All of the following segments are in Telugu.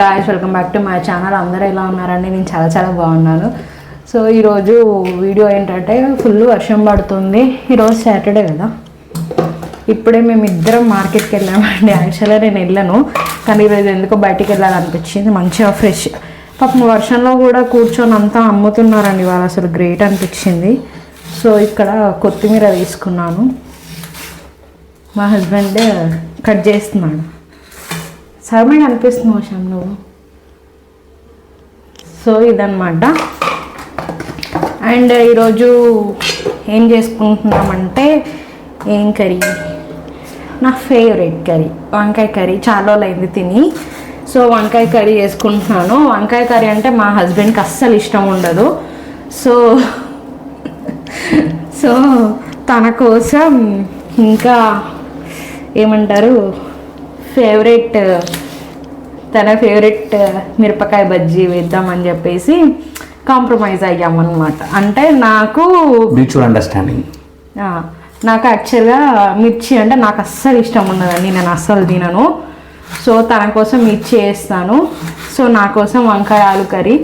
Guys welcome back to my channel అందరూ ఎలా ఉన్నారండి? నేను చాలా చాలా బాగున్నాను. సో ఈరోజు వీడియో ఏంటంటే ఫుల్ వర్షం పడుతుంది. ఈరోజు సాటర్డే కదా. ఇప్పుడే మేము ఇద్దరం మార్కెట్కి వెళ్ళామండి. యాక్చువల్గా నేను వెళ్ళను. కానీ ఈరోజు ఎందుకో బయటికి వెళ్ళాలనిపించింది. మంచిగా ఫ్రెష్ పాపం వర్షంలో కూడా కూర్చొని అంతా అమ్ముతున్నారండి వాళ్ళు అసలు గ్రేట్ అనిపించింది. సో ఇక్కడ కొత్తిమీర తీసుకున్నాను. మా హస్బెండ్ కట్ చేస్తున్నాడు. సగమే కనిపిస్తుంది వర్షం నువ్వు. సో ఇదన్నమాట. అండ్ ఈరోజు ఏం చేసుకుంటున్నామంటే ఏం కర్రీ? నా ఫేవరెట్ కర్రీ. వంకాయ కర్రీ. చాలా రోజులు అయింది తిని. సో వంకాయ కర్రీ చేసుకుంటున్నాను. వంకాయ కర్రీ అంటే మా హస్బెండ్కి అస్సలు ఇష్టం ఉండదు. సో సో తన కోసం ఇంకా ఏమంటారు? ఫేవరెట్ తన ఫేవరెట్ మిరపకాయ బజ్జీ వేద్దామని చెప్పేసి కాంప్రమైజ్ అయ్యామన్నమాట. అంటే నాకు మ్యూచువల్ అండర్స్టాండింగ్ నాకు యాక్చువల్గా మిర్చి అంటే నాకు అస్సలు ఇష్టం ఉండదండి నేను అస్సలు తినను. సో తన కోసం మిర్చి వేస్తాను. సో నా కోసం వంకాయ ఆలు కర్రీ.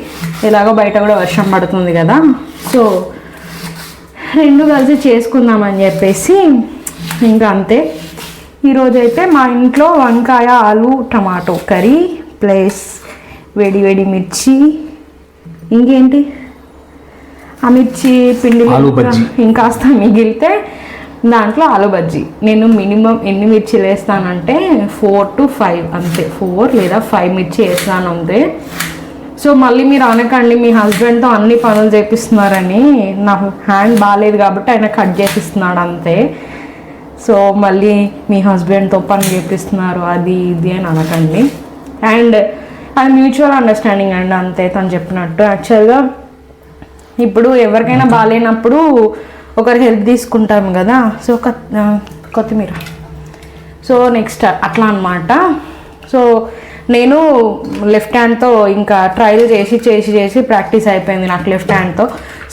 ఎలాగో బయట కూడా వర్షం పడుతుంది కదా. సో రెండు కలిసి చేసుకుందామని చెప్పేసి ఇంకా అంతే. ఈరోజైతే మా ఇంట్లో వంకాయ ఆలు టమాటో కర్రీ ప్లస్ వేడి వేడి మిర్చి. ఇంకేంటి? ఆ మిర్చి పిండి. ఇంకాస్త మిగిలితే దాంట్లో ఆలు బజ్జీ. నేను మినిమం ఎన్ని మిర్చిలు వేస్తానంటే ఫోర్ టు ఫైవ్ అంతే. ఫోర్ లేదా ఫైవ్ మిర్చి వేస్తాను అంతే. సో మళ్ళీ మీరు అనకండి మీ హస్బెండ్తో అన్ని పనులు చేపిస్తున్నారని. నా హ్యాండ్ బాగాలేదు కాబట్టి ఆయన కట్ చేపిస్తున్నాడు అంతే. సో మళ్ళీ మీ హస్బెండ్తో పని చేపిస్తున్నారు అది ఇది అని అనకండి. అండ్ అది మ్యూచువల్ అండర్స్టాండింగ్ అండి అంతే తను చెప్పినట్టు. యాక్చువల్గా ఇప్పుడు ఎవరికైనా బాగాలేనప్పుడు ఒకరి హెల్ప్ తీసుకుంటాం కదా. సో కొత్తిమీర. సో నెక్స్ట్ అట్లా అనమాట సో నేను లెఫ్ట్ హ్యాండ్తో ఇంకా ట్రయల్ చేసి చేసి చేసి ప్రాక్టీస్ అయిపోయింది నాకు లెఫ్ట్ హ్యాండ్తో.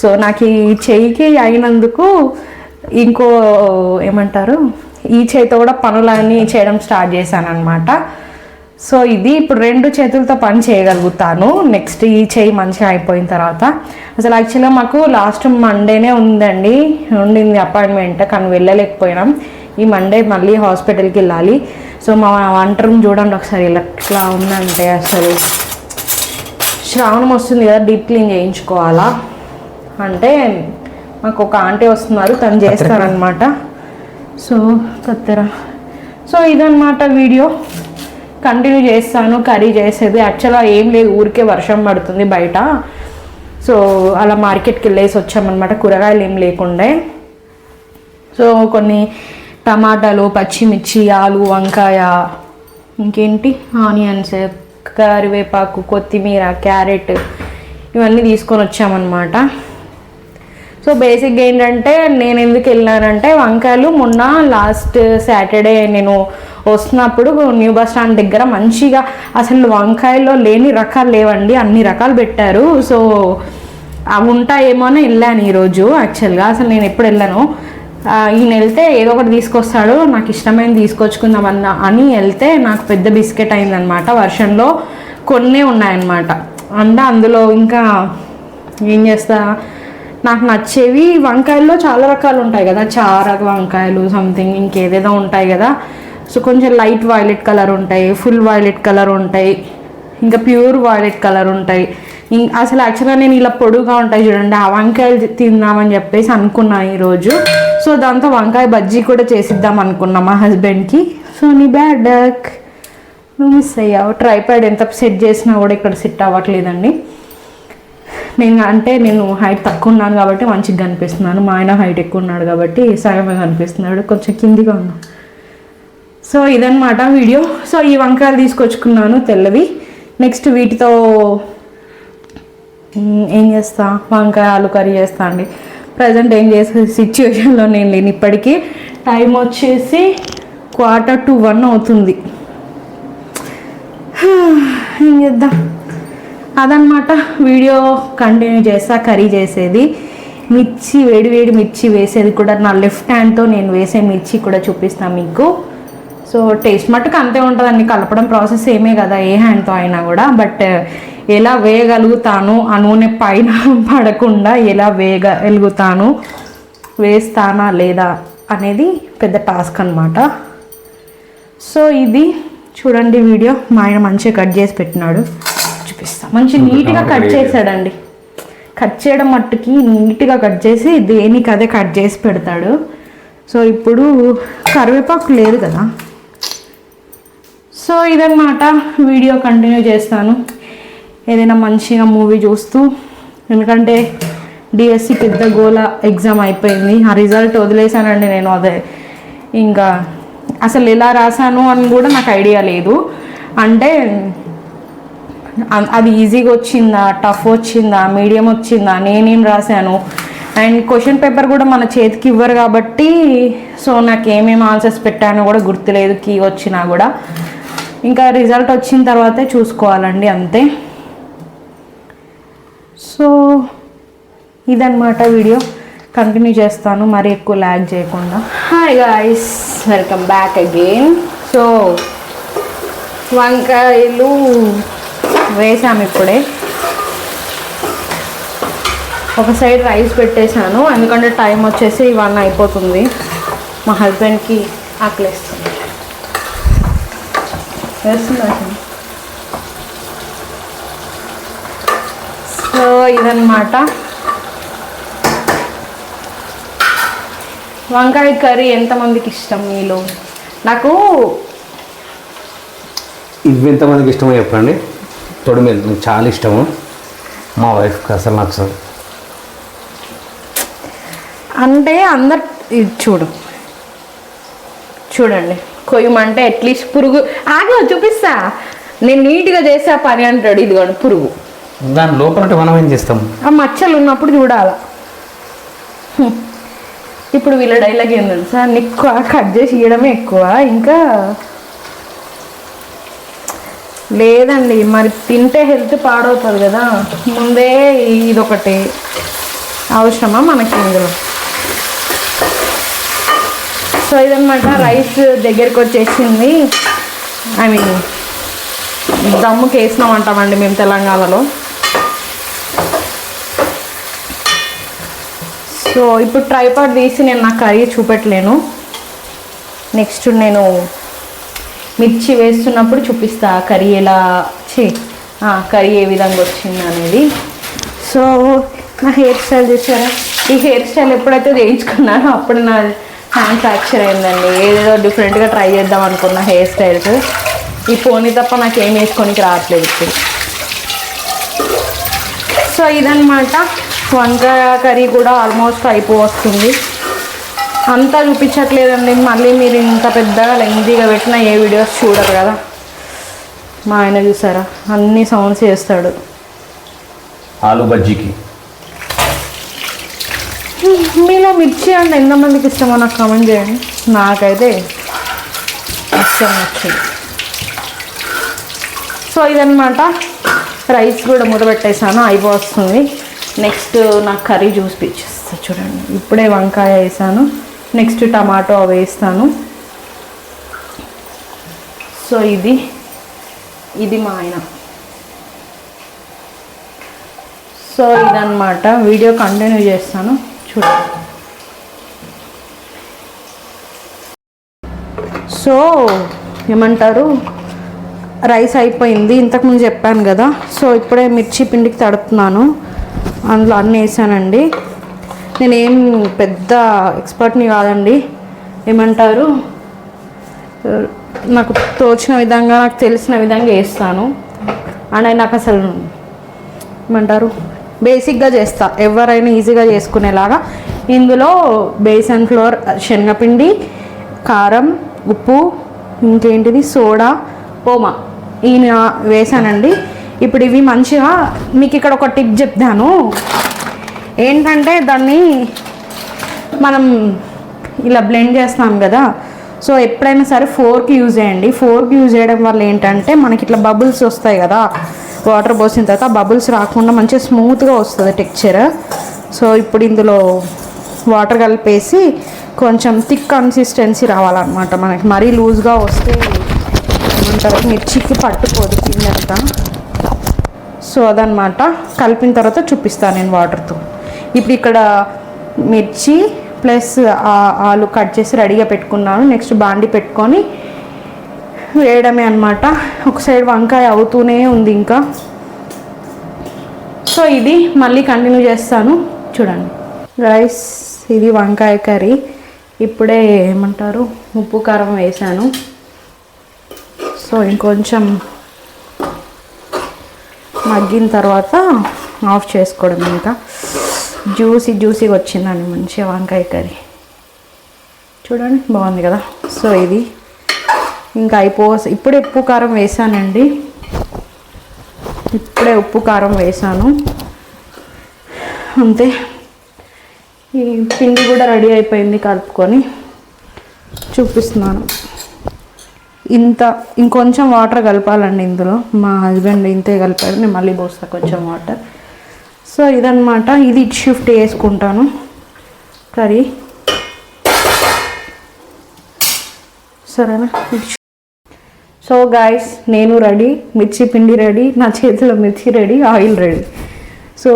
సో నాకు ఈ చెయ్యికి అయినందుకు ఇంకో ఏమంటారు ఈ చేతితో కూడా పనులన్నీ చేయడం స్టార్ట్ చేశాను అనమాట సో ఇది ఇప్పుడు రెండు చేతులతో పని చేయగలుగుతాను. నెక్స్ట్ ఈ చేయి మంచిగా అయిపోయిన తర్వాత. అసలు యాక్చువల్గా మాకు లాస్ట్ మండేనే ఉందండి. ఉండింది అపాయింట్మెంట్ కానీ వెళ్ళలేకపోయినాం. ఈ మండే మళ్ళీ హాస్పిటల్కి వెళ్ళాలి. సో మా వంట రూమ్ చూడండి ఒకసారి ఇలా ఉందంటే అసలు. శ్రావణం వస్తుంది కదా డీప్ క్లీన్ చేయించుకోవాలా? అంటే మాకు ఒక ఆంటీ వస్తున్నారు తను చేస్తారనమాట సో కత్తెర. సో ఇదన్నమాట వీడియో. కంటిన్యూ చేస్తాను కర్రీ చేసేది. యాక్చువల్గా ఏం లేదు ఊరికే వర్షం పడుతుంది బయట. సో అలా మార్కెట్కి వెళ్ళేసి వచ్చామన్నమాట. కూరగాయలు ఏం లేకుండే. సో కొన్ని టమాటాలు పచ్చిమిర్చి ఆలు వంకాయ ఇంకేంటి? ఆనియన్స్ కరివేపాకు కొత్తిమీర క్యారెట్ ఇవన్నీ తీసుకొని వచ్చామన్నమాట. సో బేసిక్గా ఏంటంటే నేను ఎందుకు వెళ్ళానంటే వంకాయలు మొన్న లాస్ట్ సాటర్డే నేను వస్తున్నప్పుడు న్యూ బస్ స్టాండ్ దగ్గర మంచిగా అసలు వంకాయల్లో లేని రకాలు లేవండి అన్ని రకాలు పెట్టారు. సో అవి ఉంటాయేమో అని వెళ్ళాను ఈరోజు యాక్చువల్గా అసలు నేను ఎప్పుడు వెళ్ళాను. ఈయన వెళ్తే ఏదో ఒకటి తీసుకొస్తాడు నాకు ఇష్టమైనది తీసుకొచ్చుకుందామన్న అని వెళ్తే నాకు పెద్ద బిస్కెట్ అయిందనమాట వర్షంలో కొన్ని ఉన్నాయన్నమాట. అంటే అందులో ఇంకా ఏం చేస్తా? నాకు నచ్చేవి వంకాయల్లో చాలా రకాలు ఉంటాయి కదా చారక వంకాయలు సంథింగ్ ఇంకేదేదో ఉంటాయి కదా. సో కొంచెం లైట్ వైలెట్ కలర్ ఉంటాయి ఫుల్ వైలెట్ కలర్ ఉంటాయి ఇంకా ప్యూర్ వైలెట్ కలర్ ఉంటాయి. అసలు యాక్చువల్గా నేను ఇలా పొడుగా ఉంటాయి చూడండి ఆ వంకాయలు తిందామని చెప్పేసి అనుకున్నా ఈరోజు. సో దాంతో వంకాయ బజ్జీ కూడా చేసిద్దాం అనుకున్నా మా హస్బెండ్కి సో నీ బ్యాడ్ డక్ నువ్వు మిస్ అయ్యావు. ట్రైప్యాడ్ ఎంత సెట్ చేసినా కూడా ఇక్కడ సెట్ అవ్వట్లేదండి. నేను అంటే నేను హైట్ తక్కువ ఉన్నాను కాబట్టి మంచిగా కనిపిస్తున్నాను. మా ఆయన హైట్ ఎక్కువ ఉన్నాడు కాబట్టి సగమే కనిపిస్తున్నాడు. కొంచెం కిందిగా ఉన్నాను సో ఇదన్నమాట వీడియో. సో ఈ వంకాయలు తీసుకొచ్చుకున్నాను తెల్లవి. నెక్స్ట్ వీటితో ఏం చేస్తా? వంకాయ ఆలు కర్రీ చేస్తా అండి. ప్రజెంట్ ఏం చేసే సిచ్యువేషన్లో నేను లేను. ఇప్పటికీ టైం వచ్చేసి క్వార్టర్ టు వన్ అవుతుంది. ఏం చేద్దాం? అదనమాట వీడియో కంటిన్యూ చేస్తా కర్రీ చేసేది. మిర్చి వేడి వేడి మిర్చి వేసేది కూడా నా లెఫ్ట్ హ్యాండ్తో నేను వేసే మిర్చి కూడా చూపిస్తాను మీకు. సో టేస్ట్ మట్టుకు అంతే ఉంటుందండి. కలపడం ప్రాసెస్ ఏమే కదా ఏ హ్యాండ్తో అయినా కూడా. బట్ ఎలా వేయగలుగుతాను ఆ నూనె పైన పడకుండా ఎలా వేయగలుగుతాను వేస్తానా లేదా అనేది పెద్ద టాస్క్ అనమాట సో ఇది చూడండి వీడియో. మా ఆయన మంచిగా కట్ చేసి పెట్టినాడు. చూపిస్తా. మంచి నీట్గా కట్ చేశాడండి కట్ చేయడం మట్టుకి నీట్గా కట్ చేసి దేనికి అదే కట్ చేసి పెడతాడు. సో ఇప్పుడు కరివేపాకు లేదు కదా. సో ఇదన్నమాట వీడియో కంటిన్యూ చేస్తాను. ఏదైనా మంచిగా మూవీ చూస్తూ ఎందుకంటే డిఎస్సి పెద్ద గోల ఎగ్జామ్ అయిపోయింది. ఆ రిజల్ట్ వదిలేసానండి నేను అదే. ఇంకా అసలు ఎలా రాశాను అని కూడా నాకు ఐడియా లేదు. అంటే అది ఈజీగా వచ్చిందా? టఫ్ వచ్చిందా? మీడియం వచ్చిందా? నేనేం రాశాను? అండ్ క్వశ్చన్ పేపర్ కూడా మన చేతికి ఇవ్వరు కాబట్టి సో నాకు ఏమేమి ఆన్సర్స్ పెట్టానో కూడా గుర్తులేదు కీ వచ్చినా కూడా. ఇంకా రిజల్ట్ వచ్చిన తర్వాతే చూసుకోవాలండి అంతే. సో ఇదన్నమాట వీడియో కంటిన్యూ చేస్తాను మరి ఎక్కువ ల్యాగ్ చేయకుండా. Hi guys welcome back again so వంకాయలు వేసాము ఇప్పుడే. ఒక సైడ్ రైస్ పెట్టేశాను ఎందుకంటే టైం వచ్చేసి వన్ అయిపోతుంది. మా హస్బెండ్కి ఆకలిస్తుంది. వేస్తున్నా సో ఇదన్నమాట. వంకాయ కర్రీ ఎంతమందికి ఇష్టం మీలో? నాకు ఇవి ఎంతమందికి ఇష్టమో చెప్పండి. తొడి మీద నాకు చాలా ఇష్టము. మా వైఫ్కి అసలు నచ్చదు. అంటే అందరు ఇది చూడు. చూడండి. కొయ్యమంటే అట్లీస్ట్ పురుగు. ఆగా చూపిస్తా. నేను నీట్గా చేసే పని అంటాడు. ఇదిగోండి పురుగు. దాని లోపల మనం ఏం చేస్తాం? ఆ మచ్చలు ఉన్నప్పుడు చూడాల. ఇప్పుడు వీళ్ళ డైలాగ్ ఏం తెలుసా? నీకు కట్ చేసి ఇవ్వడమే ఎక్కువ. ఇంకా లేదండి మరి తింటే హెల్త్ పాడవుతుంది కదా. ముందే ఇదొకటి అవసరమా మనకి ఇందులో? సో ఇదనమాట రైస్ దగ్గరికి వచ్చేసింది ఐ మీన్ దమ్ముకి వేసినాం అంటామండి మేము తెలంగాణలో. సో ఇప్పుడు ట్రైపాడ్ తీసి నేను నా కర్రీ చూపెట్టలేను. నెక్స్ట్ నేను మిర్చి వేస్తున్నప్పుడు చూపిస్తా కర్రీ ఎలా చే కర్రీ ఏ విధంగా వచ్చింది అనేది. సో నా హెయిర్ స్టైల్ చూసారా? ఈ హెయిర్ స్టైల్ ఎప్పుడైతే చేయించుకున్నానో అప్పుడు నా హ్యాండ్ ఫ్రాక్చర్ అయిందండి. ఏదేదో డిఫరెంట్గా ట్రై చేద్దాం అనుకున్న హెయిర్ స్టైల్స్. ఈ పోనీ తప్ప నాకు ఏం వేసుకోనికి రావట్లేదు ఇప్పుడు. సో ఇదనమాట వంకాయ కర్రీ కూడా ఆల్మోస్ట్ అయిపో వస్తుంది. అంతా చూపించట్లేదండి. మళ్ళీ మీరు ఇంత పెద్దగా లెంజీగా పెట్టిన ఏ వీడియోస్ చూడరు కదా. మా ఆయన చూసారా? అన్ని సౌండ్స్ చేస్తాడు. ఆలు బజ్జీకి. మీలో మిర్చి అంటే ఎంతమందికి ఇష్టమో నాకు కామెంట్ చేయండి. నాకైతే ఇష్టం నచ్చింది సో ఇదన్నమాట. రైస్ కూడా మూత పెట్టేసాను అయిపోతుంది నెక్స్ట్ నాకు కర్రీ జ్యూస్ పిచ్చేస్తా చూడండి. ఇప్పుడే వంకాయ వేసాను. నెక్స్ట్ టమాటో వేస్తాను. సో ఇది ఇది మా ఆయన. సో ఇదన్నమాట వీడియో కంటిన్యూ చేస్తాను. చూడండి సో ఏమంటారు రైస్ అయిపోయింది ఇంతకుముందు చెప్పాను కదా. సో ఇప్పుడే మిర్చి పిండికి తడుపుతున్నాను. అందులో అన్నీ వేసానండి. నేనేం పెద్ద ఎక్స్పర్ట్ని కాదండి. ఏమంటారు? నాకు తోచిన విధంగా నాకు తెలిసిన విధంగా వేస్తాను అండ్ నాకు అసలు ఏమంటారు? బేసిక్గా చేస్తా. ఎవరైనా ఈజీగా చేసుకునేలాగా. ఇందులో బేసన్ ఫ్లోర్ శనగపిండి కారం ఉప్పు ఇంకేంటిది? సోడా ఓమా. ఈయన వేసానండి. ఇప్పుడు ఇవి మంచిగా మీకు ఇక్కడ ఒక టిప్ చెప్తాను. ఏంటంటే దాన్ని మనం ఇలా బ్లెండ్ చేస్తాం కదా. సో ఎప్పుడైనా సరే ఫోర్క్ యూజ్ చేయండి. ఫోర్క్ యూజ్ చేయడం వల్ల ఏంటంటే మనకి ఇట్లా బబుల్స్ వస్తాయి కదా. వాటర్ పోసిన తర్వాత బబుల్స్ రాకుండా మంచిగా స్మూత్గా వస్తుంది టెక్చర్ సో ఇప్పుడు ఇందులో వాటర్ కలిపేసి కొంచెం థిక్ కన్సిస్టెన్సీ రావాలన్నమాట మనకి. మరీ లూజ్గా వస్తే ఏమంటారు? మిర్చికి పట్టుకోదు కిందంతా. సో అదనమాట కలిపిన తర్వాత చూపిస్తాను నేను వాటర్తో ఇప్పుడు ఇక్కడ మిర్చి ప్లస్ ఆలు కట్ చేసి రెడీగా పెట్టుకున్నాను. నెక్స్ట్ బాండి పెట్టుకొని వేయడమే అనమాట ఒక సైడ్ వంకాయ అవుతూనే ఉంది ఇంకా. సో ఇది మళ్ళీ కంటిన్యూ చేస్తాను. చూడండి. రైస్ ఇది వంకాయ కర్రీ. ఇప్పుడే ఏమంటారు? ఉప్పు కారం వేసాను. సో ఇంకొంచెం మగ్గిన తర్వాత ఆఫ్ చేసుకోవడం ఇంకా. జ్యూసీ జ్యూసీగా వచ్చిందండి మంచిగా వంకాయ కర్రీ. చూడండి బాగుంది కదా? సో ఇది ఇంకా అయిపో ఇప్పుడే ఉప్పు కారం వేసానండి. ఇప్పుడే ఉప్పు కారం వేసాను. అంతే. ఈ పిండి కూడా రెడీ అయిపోయింది కలుపుకొని. చూపిస్తున్నాను. ఇంత ఇంకొంచెం వాటర్ కలపాలండి ఇందులో. మా హస్బెండ్ ఇంతే కలిపాడు నేను మళ్ళీ పోస్తా కొంచెం వాటర్. సో ఇదనమాట ఇది ఇటు షిఫ్ట్ చేసుకుంటాను. కర్రీ సరేనా? సో గాయస్ నేను రెడీ. మిర్చి పిండి రెడీ. నా చేతిలో మిర్చి ready. Oil ready. So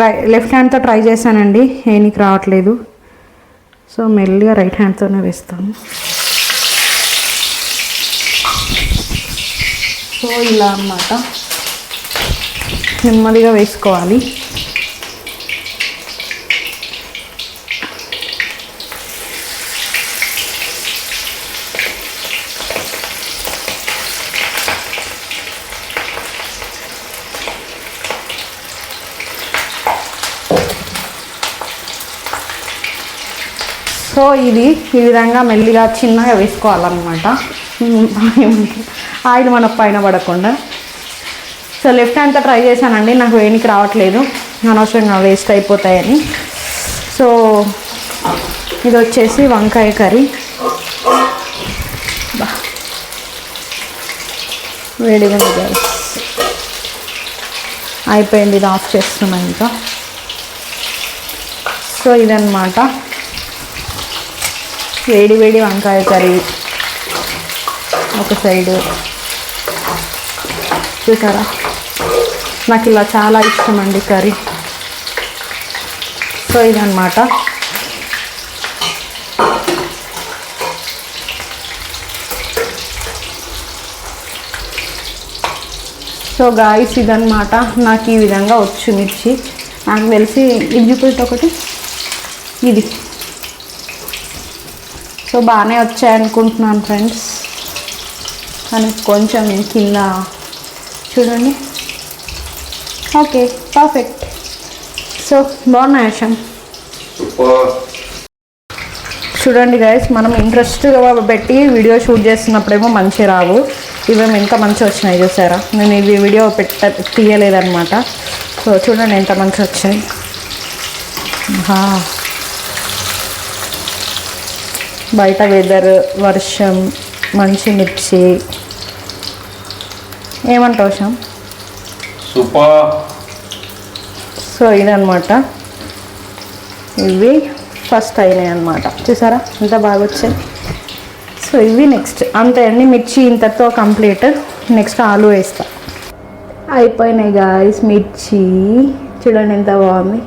right left హ్యాండ్తో ట్రై చేశానండి. ఏనికి రావట్లేదు. సో మెల్లిగా రైట్ హ్యాండ్తోనే వేస్తాను. సో ఇలా అన్నమాట. నెమ్మదిగా వేసుకోవాలి. సో ఇది ఈ విధంగా మెల్లిగా చిన్నగా వేసుకోవాలన్నమాట. ఆయిల్ మన పైన పడకుండా. సో లెఫ్ట్ అంతా ట్రై చేశానండి నాకు వేనికి రావట్లేదు. అనవసరంగా వేస్ట్ అయిపోతాయని. సో ఇది వచ్చేసి వంకాయ కర్రీ. వేడిగా అయిపోయింది ఇది ఆఫ్ చేస్తున్నాం ఇంకా. సో ఇదన్నమాట. వేడి వేడి వంకాయ కర్రీ. ఒక సైడు. చూసారా? నాకు ఇలా చాలా ఇష్టం అండి కర్రీ. సో ఇదన్నమాట. సో గాయస్ ఇదన్నమాట. నాకు ఈ విధంగా వచ్చు మిర్చి. నాకు తెలిసి ఇది చూపెట్టి ఒకటి. ఇది. సో బాగానే వచ్చాయి అనుకుంటున్నాను ఫ్రెండ్స్. కానీ కొంచెం కింద చూడండి. ఓకే పర్ఫెక్ట్ సో బాగున్నాయి అషం చూడండి గైస్ మనం ఇంట్రెస్ట్గా పెట్టి వీడియో షూట్ చేస్తున్నప్పుడేమో మంచి రావు. ఇవేమో ఎంత మంచి వచ్చినాయి చూసారా? నేను ఇది వీడియో పెట్ట తీయలేదన్నమాట. సో చూడండి ఎంత మంచి వచ్చాయి. బయట వెదర్ వర్షం మంచి మిర్చి. ఏమంటావు శ్యామ్? సూపర్ సో ఇదనమాట ఇవి ఫస్ట్ అయినాయి అనమాట చూసారా? ఎంత బాగా వచ్చాయి. సో ఇవి నెక్స్ట్ అంతే అండి మిర్చి ఇంతతో కంప్లీట్ నెక్స్ట్ ఆలు వేస్తా. అయిపోయినాయి గాయస్ మిర్చి. చూడండి ఎంత బాగుంది.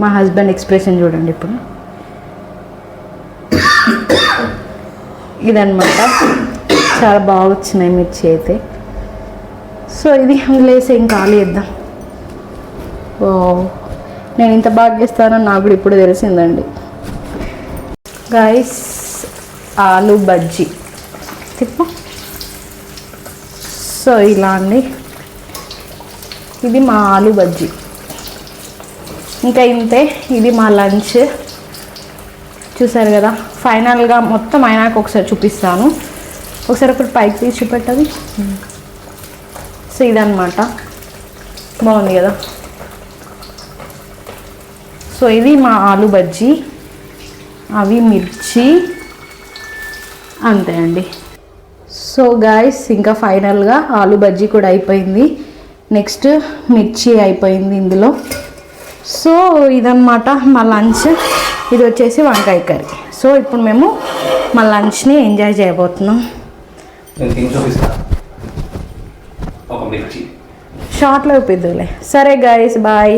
మా హస్బెండ్ ఎక్స్ప్రెషన్ చూడండి ఇప్పుడు. ఇదనమాట చాలా బాగా వచ్చినాయి మిర్చి అయితే. సో ఇది లేసి ఇంకా ఖాళీ చేద్దాం. ఓ నేను ఇంత బాగా చేస్తానని నాకు కూడా ఇప్పుడు తెలిసిందండి. గైస్ ఆలు బజ్జీ. తిప్పు. సో ఇలా అండి. ఇది మా ఆలు బజ్జీ. ఇంకా ఇంతే. ఇది మా లంచ్. చూసారు కదా? ఫైనల్గా మొత్తం అయినాక ఒకసారి చూపిస్తాను. ఒకసారి ఒకటి పైకి తీసి చూపెట్టది. సో ఇదనమాట బాగుంది కదా? సో ఇది మా ఆలు బజ్జీ అవి మిర్చి అంతే అండి. సో గాయస్ ఇంకా ఫైనల్గా ఆలు బజ్జీ కూడా అయిపోయింది. నెక్స్ట్ మిర్చి అయిపోయింది ఇందులో. సో ఇదన్నమాట మా లంచ్. ఇది వచ్చేసి వంకాయ కర్రీ. సో ఇప్పుడు మేము మా లంచ్ని ఎంజాయ్ చేయబోతున్నాం. షార్ట్లో చూపిద్దులే. సరే గైస్ బాయ్